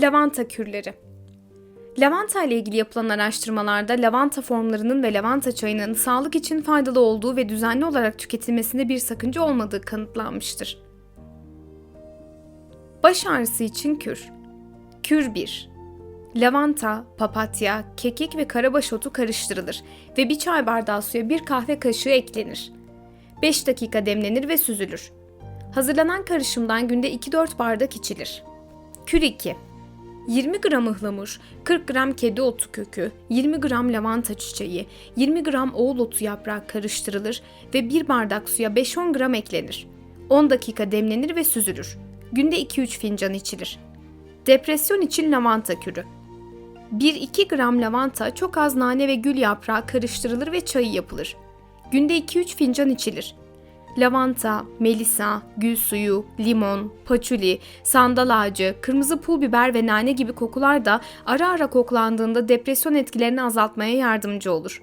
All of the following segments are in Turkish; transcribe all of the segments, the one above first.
Lavanta kürleri. Lavanta ile ilgili yapılan araştırmalarda lavanta formlarının ve lavanta çayının sağlık için faydalı olduğu ve düzenli olarak tüketilmesinde bir sakınca olmadığı kanıtlanmıştır. Baş ağrısı için kür. Kür 1. Lavanta, papatya, kekik ve karabaş otu karıştırılır ve bir çay bardağı suya bir kahve kaşığı eklenir. 5 dakika demlenir ve süzülür. Hazırlanan karışımdan günde 2-4 bardak içilir. Kür 2. 20 gram ıhlamur, 40 gram kedi otu kökü, 20 gram lavanta çiçeği, 20 gram oğul otu yaprağı karıştırılır ve 1 bardak suya 5-10 gram eklenir. 10 dakika demlenir ve süzülür. Günde 2-3 fincan içilir. Depresyon için lavanta kürü. 1-2 gram lavanta, çok az nane ve gül yaprağı karıştırılır ve çayı yapılır. Günde 2-3 fincan içilir. Lavanta, melisa, gül suyu, limon, paçuli, sandal ağacı, kırmızı pul biber ve nane gibi kokular da ara ara koklandığında depresyon etkilerini azaltmaya yardımcı olur.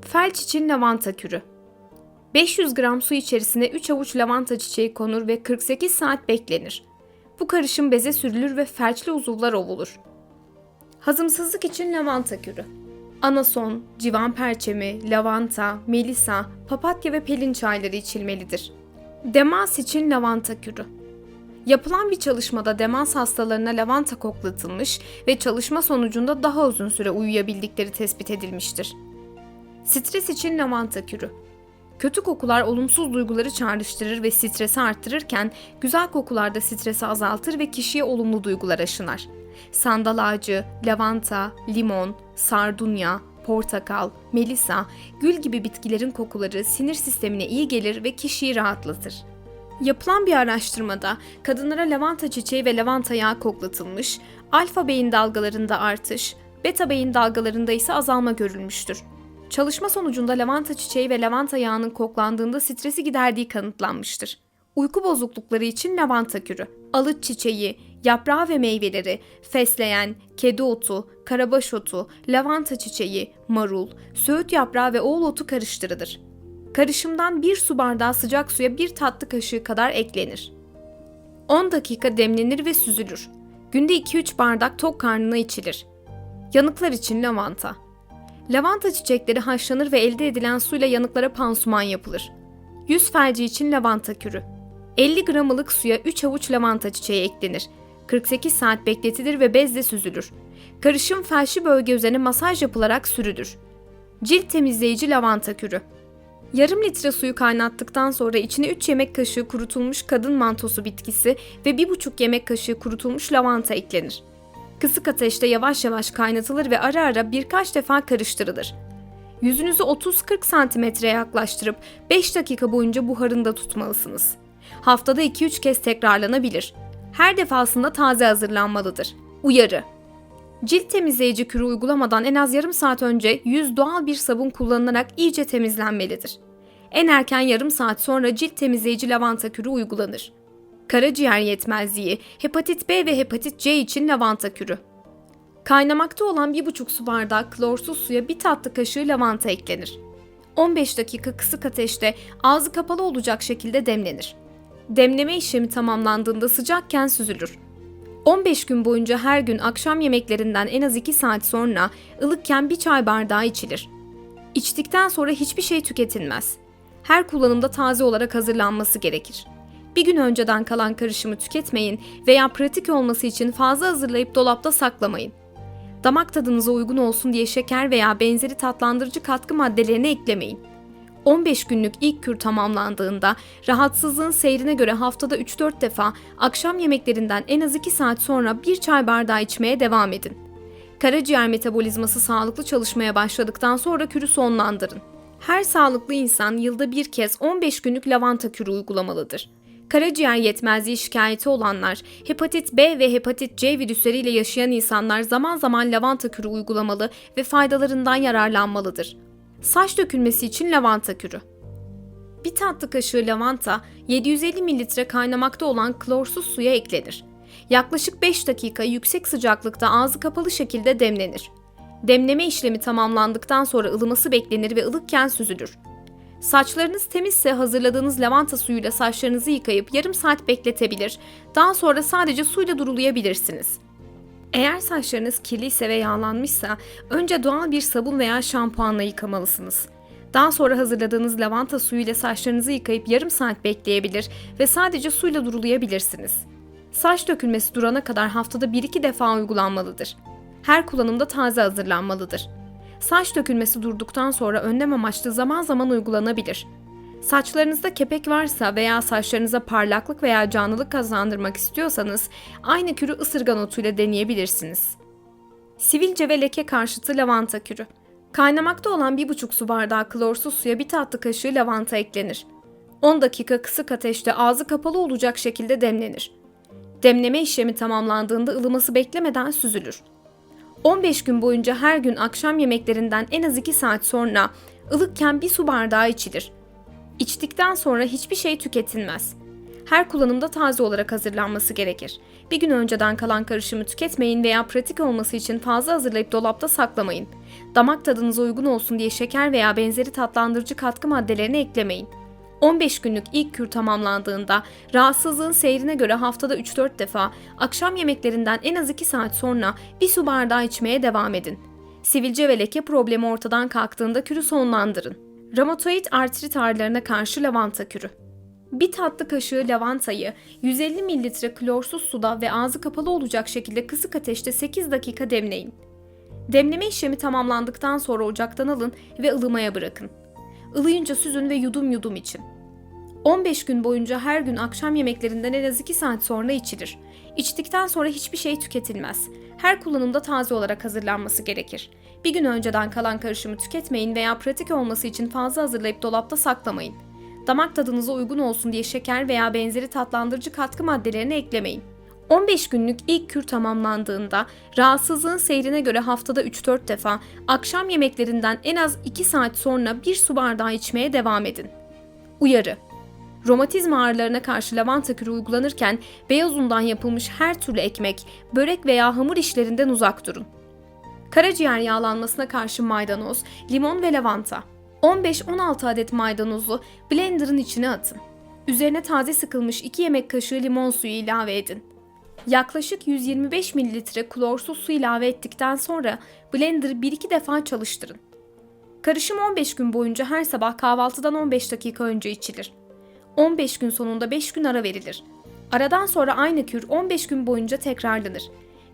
Felç için lavanta kürü. 500 gram su içerisine 3 avuç lavanta çiçeği konur ve 48 saat beklenir. Bu karışım beze sürülür ve felçli uzuvlar ovulur. Hazımsızlık için lavanta kürü. Anason, civan perçemi, lavanta, melisa, papatya ve pelin çayları içilmelidir. Demans için lavanta kürü. Yapılan bir çalışmada demans hastalarına lavanta koklatılmış ve çalışma sonucunda daha uzun süre uyuyabildikleri tespit edilmiştir. Stres için lavanta kürü. Kötü kokular olumsuz duyguları çağrıştırır ve stresi arttırırken güzel kokular da stresi azaltır ve kişiye olumlu duygular aşınar. Sandal ağacı, lavanta, limon, sardunya, portakal, melisa, gül gibi bitkilerin kokuları sinir sistemine iyi gelir ve kişiyi rahatlatır. Yapılan bir araştırmada kadınlara lavanta çiçeği ve lavanta yağı koklatılmış, alfa beyin dalgalarında artış, beta beyin dalgalarında ise azalma görülmüştür. Çalışma sonucunda lavanta çiçeği ve lavanta yağının koklandığında stresi giderdiği kanıtlanmıştır. Uyku bozuklukları için lavanta kürü, alıç çiçeği, yaprağı ve meyveleri, fesleğen, kedi otu, karabaş otu, lavanta çiçeği, marul, söğüt yaprağı ve oğul otu karıştırılır. Karışımdan bir su bardağı sıcak suya bir tatlı kaşığı kadar eklenir. 10 dakika demlenir ve süzülür. Günde 2-3 bardak tok karnına içilir. Yanıklar için lavanta. Lavanta çiçekleri haşlanır ve elde edilen suyla yanıklara pansuman yapılır. Yüz felci için lavanta kürü. 50 gram ılık suya 3 avuç lavanta çiçeği eklenir. 48 saat bekletilir ve bezle süzülür. Karışım felçli bölge üzerine masaj yapılarak sürülür. Cilt temizleyici lavanta kürü. Yarım litre suyu kaynattıktan sonra içine 3 yemek kaşığı kurutulmuş kadın mantosu bitkisi ve 1,5 yemek kaşığı kurutulmuş lavanta eklenir. Kısık ateşte yavaş yavaş kaynatılır ve ara ara birkaç defa karıştırılır. Yüzünüzü 30-40 santimetreye yaklaştırıp 5 dakika boyunca buharında tutmalısınız. Haftada 2-3 kez tekrarlanabilir. Her defasında taze hazırlanmalıdır. Uyarı Cilt temizleyici kürü uygulamadan en az yarım saat önce yüz doğal bir sabun kullanılarak iyice temizlenmelidir. En erken yarım saat sonra cilt temizleyici lavanta kürü uygulanır. Karaciğer yetmezliği, hepatit B ve hepatit C için lavanta kürü. Kaynamakta olan 1,5 su bardağı klorsuz suya bir tatlı kaşığı lavanta eklenir. 15 dakika kısık ateşte ağzı kapalı olacak şekilde demlenir. Demleme işlemi tamamlandığında sıcakken süzülür. 15 gün boyunca her gün akşam yemeklerinden en az 2 saat sonra ılıkken bir çay bardağı içilir. İçtikten sonra hiçbir şey tüketilmez. Her kullanımda taze olarak hazırlanması gerekir. Bir gün önceden kalan karışımı tüketmeyin veya pratik olması için fazla hazırlayıp dolapta saklamayın. Damak tadınıza uygun olsun diye şeker veya benzeri tatlandırıcı katkı maddelerini eklemeyin. 15 günlük ilk kür tamamlandığında rahatsızlığın seyrine göre haftada 3-4 defa akşam yemeklerinden en az 2 saat sonra bir çay bardağı içmeye devam edin. Karaciğer metabolizması sağlıklı çalışmaya başladıktan sonra kürü sonlandırın. Her sağlıklı insan yılda bir kez 15 günlük lavanta kürü uygulamalıdır. Karaciğer yetmezliği şikayeti olanlar, hepatit B ve hepatit C virüsleriyle yaşayan insanlar zaman zaman lavanta kürü uygulamalı ve faydalarından yararlanmalıdır. Saç dökülmesi için lavanta kürü. Bir tatlı kaşığı lavanta 750 mililitre kaynamakta olan klorsuz suya eklenir. Yaklaşık 5 dakika yüksek sıcaklıkta ağzı kapalı şekilde demlenir. Demleme işlemi tamamlandıktan sonra ılıması beklenir ve ılıkken süzülür. Saçlarınız temizse hazırladığınız lavanta suyuyla saçlarınızı yıkayıp yarım saat bekletebilir. Daha sonra sadece suyla durulayabilirsiniz. Eğer saçlarınız kirliyse ve yağlanmışsa önce doğal bir sabun veya şampuanla yıkamalısınız. Daha sonra hazırladığınız lavanta suyu ile saçlarınızı yıkayıp yarım saat bekleyebilir ve sadece suyla durulayabilirsiniz. Saç dökülmesi durana kadar haftada 1-2 defa uygulanmalıdır. Her kullanımda taze hazırlanmalıdır. Saç dökülmesi durduktan sonra önlem amaçlı zaman zaman uygulanabilir. Saçlarınızda kepek varsa veya saçlarınıza parlaklık veya canlılık kazandırmak istiyorsanız aynı kürü ısırgan otuyla deneyebilirsiniz. Sivilce ve leke karşıtı lavanta kürü. Kaynamakta olan 1,5 su bardağı klorsuz suya bir tatlı kaşığı lavanta eklenir. 10 dakika kısık ateşte ağzı kapalı olacak şekilde demlenir. Demleme işlemi tamamlandığında ılıması beklemeden süzülür. 15 gün boyunca her gün akşam yemeklerinden en az 2 saat sonra ılıkken bir su bardağı içilir. İçtikten sonra hiçbir şey tüketilmez. Her kullanımda taze olarak hazırlanması gerekir. Bir gün önceden kalan karışımı tüketmeyin veya pratik olması için fazla hazırlayıp dolapta saklamayın. Damak tadınıza uygun olsun diye şeker veya benzeri tatlandırıcı katkı maddelerini eklemeyin. 15 günlük ilk kür tamamlandığında rahatsızlığın seyrine göre haftada 3-4 defa akşam yemeklerinden en az 2 saat sonra bir su bardağı içmeye devam edin. Sivilce ve leke problemi ortadan kalktığında kürü sonlandırın. Romatoid artrit ağrılarına karşı lavanta kürü. Bir tatlı kaşığı lavantayı 150 ml klorsuz suda ve ağzı kapalı olacak şekilde kısık ateşte 8 dakika demleyin. Demleme işlemi tamamlandıktan sonra ocaktan alın ve ılımaya bırakın. Ilıyınca süzün ve yudum yudum için. 15 gün boyunca her gün akşam yemeklerinden en az 2 saat sonra içilir. İçtikten sonra hiçbir şey tüketilmez. Her kullanımda taze olarak hazırlanması gerekir. Bir gün önceden kalan karışımı tüketmeyin veya pratik olması için fazla hazırlayıp dolapta saklamayın. Damak tadınıza uygun olsun diye şeker veya benzeri tatlandırıcı katkı maddelerini eklemeyin. 15 günlük ilk kür tamamlandığında rahatsızlığın seyrine göre haftada 3-4 defa akşam yemeklerinden en az 2 saat sonra bir su bardağı içmeye devam edin. Uyarı Romatizma ağrılarına karşı lavanta kürü uygulanırken beyaz undan yapılmış her türlü ekmek, börek veya hamur işlerinden uzak durun. Karaciğer yağlanmasına karşı maydanoz, limon ve lavanta. 15-16 adet maydanozu blenderın içine atın. Üzerine taze sıkılmış 2 yemek kaşığı limon suyu ilave edin. Yaklaşık 125 ml klorsuz su ilave ettikten sonra blenderı 1-2 defa çalıştırın. Karışım 15 gün boyunca her sabah kahvaltıdan 15 dakika önce içilir. 15 gün sonunda 5 gün ara verilir. Aradan sonra aynı kür 15 gün boyunca tekrarlanır.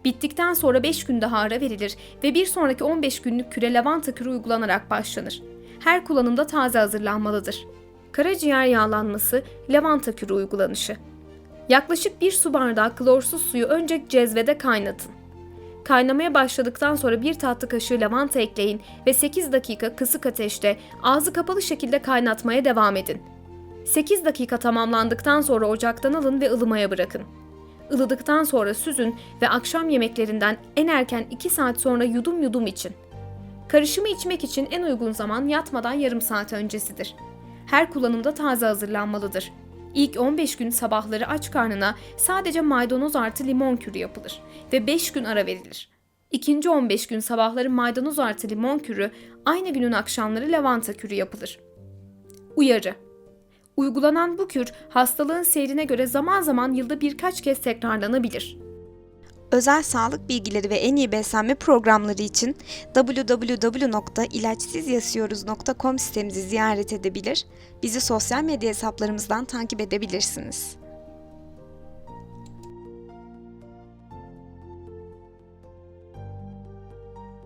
Bittikten sonra 5 gün daha ara verilir ve bir sonraki 15 günlük küre lavanta kürü uygulanarak başlanır. Her kullanımda taze hazırlanmalıdır. Karaciğer yağlanması, lavanta kürü uygulanışı. Yaklaşık bir su bardağı klorsuz suyu önce cezvede kaynatın. Kaynamaya başladıktan sonra bir tatlı kaşığı lavanta ekleyin ve 8 dakika kısık ateşte ağzı kapalı şekilde kaynatmaya devam edin. 8 dakika tamamlandıktan sonra ocaktan alın ve ılımaya bırakın. Ilıdıktan sonra süzün ve akşam yemeklerinden en erken 2 saat sonra yudum yudum için. Karışımı içmek için en uygun zaman yatmadan yarım saat öncesidir. Her kullanımda taze hazırlanmalıdır. İlk 15 gün sabahları aç karnına sadece maydanoz artı limon kürü yapılır ve 5 gün ara verilir. İkinci 15 gün sabahları maydanoz artı limon kürü, aynı günün akşamları lavanta kürü yapılır. Uyarı Uygulanan bu kür hastalığın seyrine göre zaman zaman yılda birkaç kez tekrarlanabilir. Özel sağlık bilgileri ve en iyi beslenme programları için www.ilaçsızyasıyoruz.com sitemizi ziyaret edebilir, bizi sosyal medya hesaplarımızdan takip edebilirsiniz.